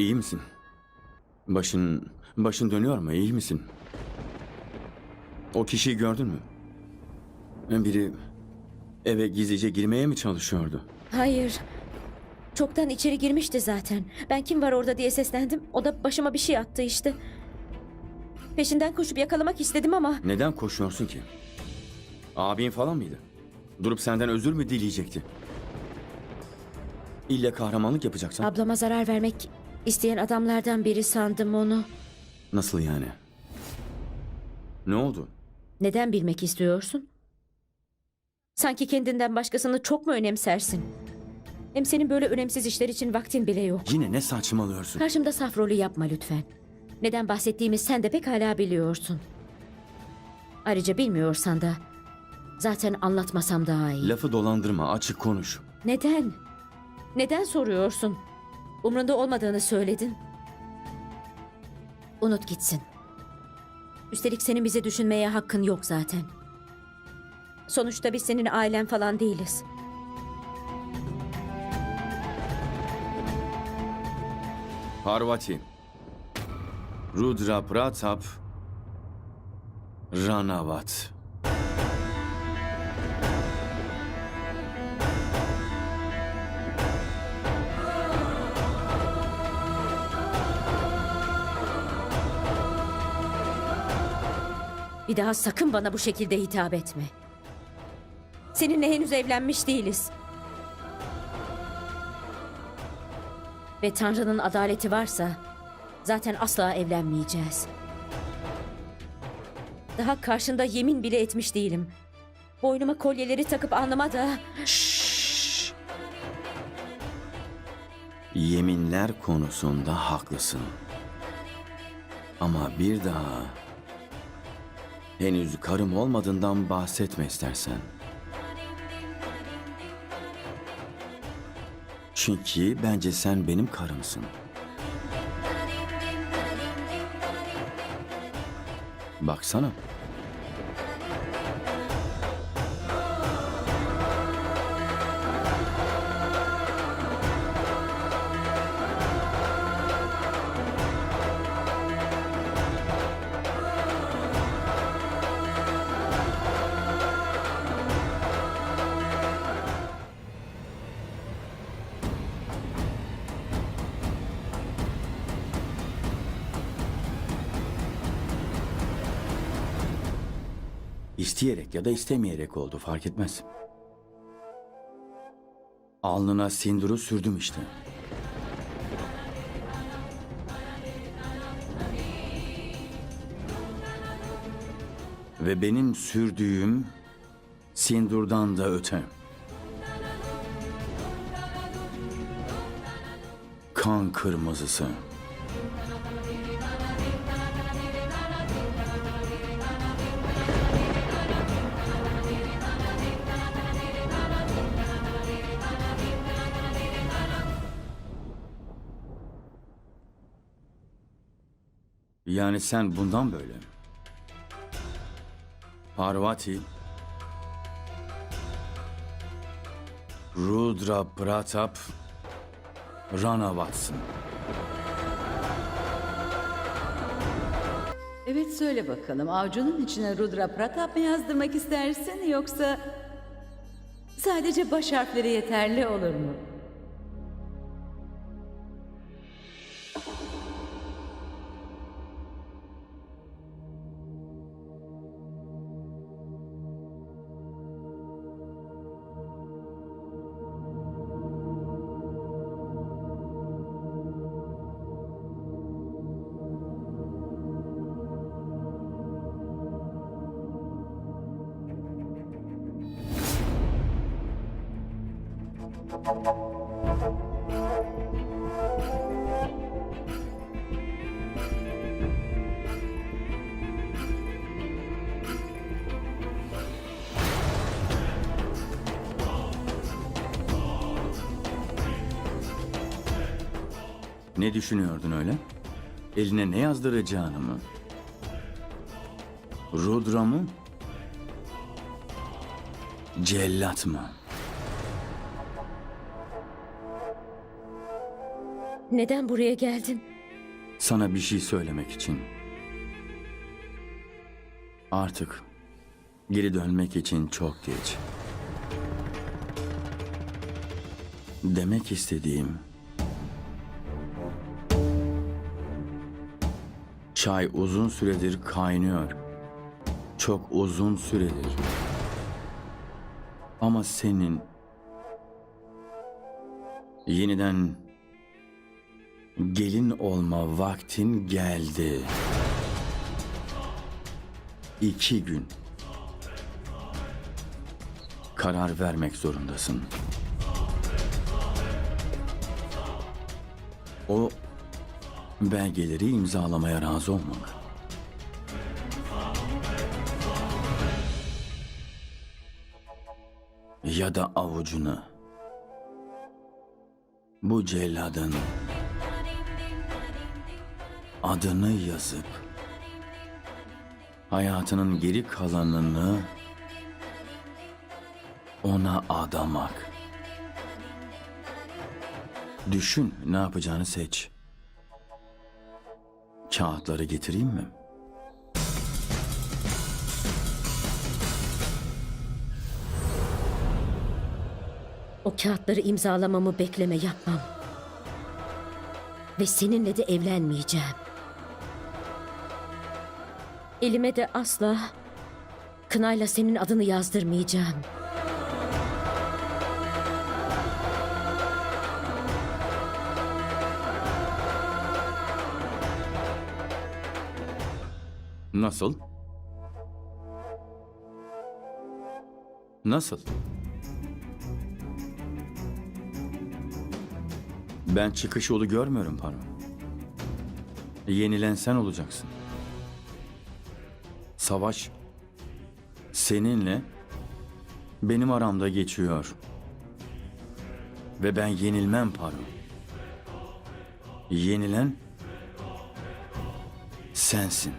İyi misin? Başın, başın dönüyor mu? İyi misin? O kişiyi gördün mü? Biri eve gizlice girmeye mi çalışıyordu? Hayır. Çoktan içeri girmişti zaten. Ben kim var orada diye seslendim. O da başıma bir şey attı işte. Peşinden koşup yakalamak istedim ama Neden koşuyorsun ki? Abin falan mıydı? Durup senden özür mü dileyecekti? İlle kahramanlık yapacaksan. ablama zarar vermek isteyen adamlardan biri sandım onu. Nasıl yani? Ne oldu? Neden bilmek istiyorsun? Sanki kendinden başkasını çok mu önemsersin? Hem senin böyle önemsiz işler için vaktin bile yok. Yine ne saçmalıyorsun? Karşımda saf rolü yapma lütfen. Neden bahsettiğimi sen de pekala biliyorsun. Ayrıca bilmiyorsan da zaten anlatmasam daha iyi. Lafı dolandırma, açık konuş. Neden? Neden soruyorsun? Umrunda olmadığını söyledin. Unut gitsin. Üstelik senin bizi düşünmeye hakkın yok zaten. Sonuçta biz senin ailen falan değiliz. Parvati. Rudra Pratap. Ranavat. Bir daha sakın bana bu şekilde hitap etme. Seninle henüz evlenmiş değiliz. Ve Tanrı'nın adaleti varsa zaten asla evlenmeyeceğiz. Daha karşında yemin bile etmiş değilim. Boynuma kolyeleri takıp alnıma da Şşş. Yeminler konusunda haklısın. Ama bir daha henüz karım olmadığından bahsetme istersen. Çünkü bence sen benim karımsın. Baksana. İsteyerek ya da istemeyerek oldu fark etmez. Alnına sinduru sürdüm işte. Ve benim sürdüğüm sindurdan da öte. Kan kırmızısı. Yani sen bundan böyle. Parvati Rudra Pratap Ranavatsın. Evet söyle bakalım avcunun içine Rudra Pratap mı yazdırmak istersin yoksa sadece baş harfleri yeterli olur mu? Ne düşünüyordun öyle? Eline ne yazdıracağını mı? Rudra mı? Cellat mı? Neden buraya geldin? Sana bir şey söylemek için. Artık geri dönmek için çok geç. Demek istediğim Çay uzun süredir kaynıyor. Çok uzun süredir. Ama senin yeniden gelin olma vaktin geldi. İki gün. Karar vermek zorundasın. O belgeleri imzalamaya razı olmak. Ya da avucuna bu celladın adını yazıp hayatının geri kalanını ona adamak. Düşün ne yapacağını seç. Kağıtları getireyim mi? O kağıtları imzalamamı bekleme yapmam. Ve seninle de evlenmeyeceğim. Elime de asla kınayla senin adını yazdırmayacağım. Nasıl? Nasıl? Ben çıkış yolu görmüyorum Paro. Yenilen sen olacaksın. Savaş seninle benim aramda geçiyor. Ve ben yenilmem Paro. Yenilen sensin.